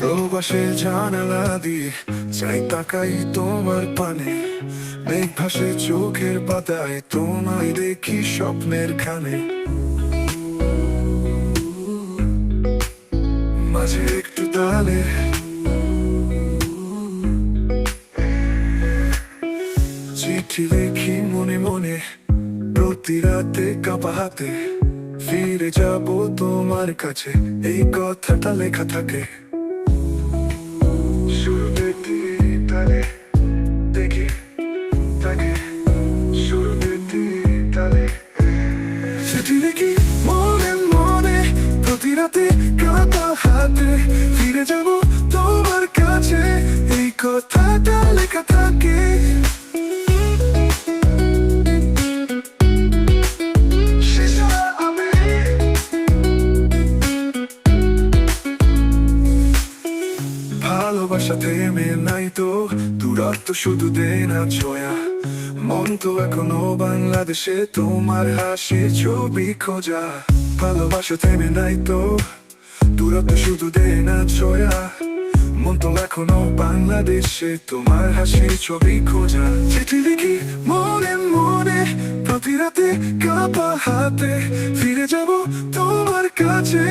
ভালোবাসে জানালা দিয়ে চাই তাকাই তোমার পানে। মেঘ ভাসে চোখের পাতায়, তোমায় দেখি স্বপ্নের খানে। মাঝে একটু তালে। চিঠি লেখি মনে মনে, প্রতি রাতে কাপা হাতে। ফিরে যাব তোমার কাছে, এই কথাটা লেখা থাকে। চিঠি লেখি মনে মনে প্রতি রাতে কাপা হাতে ফিরে যাব তোমার কাছে। এই কথাটা লেখা থাকে। ভালোবাসা থেমে নাই তো, দূরত্ব শুধু দে না ছোয়া। মন তো এখনও বাংলাদেশে, তোমার হাসি ছবি খোঁজা। ভালোবাসা থেমে নাই তো, দূরত্ব শুধু দে না ছোয়া। মন তো এখনও বাংলাদেশে, তোমার হাসি ছবি খোঁজা। চিঠি লিখি মনে মনে, প্রতি রাতে কাপা হাতে। ফিরে যাব তোমার কাছে,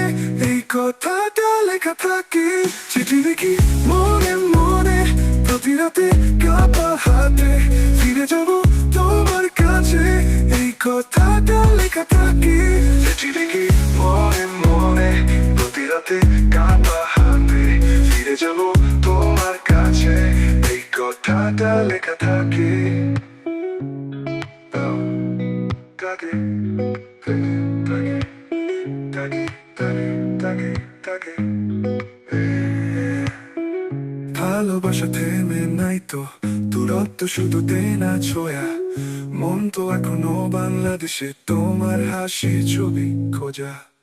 এই কথাটা লেখা থাকে। চিঠি লিখি মনে মনে, প্রতি রাতে কাপা হাতে। লেখা থাকে মনে মনে প্রতি রাতে কাপা হাতে ফিরে যাব তোমার কাছে। এই কথাটা লেখা থাকে। tage, tage, tage, tage, tage, ভালোবাসা থেমে নাই তো দূরত্ব শুধু দেনা ছোয়া। মন তো এখনও বাংলাদেশে তোমার হাসি ছবি খোঁজা।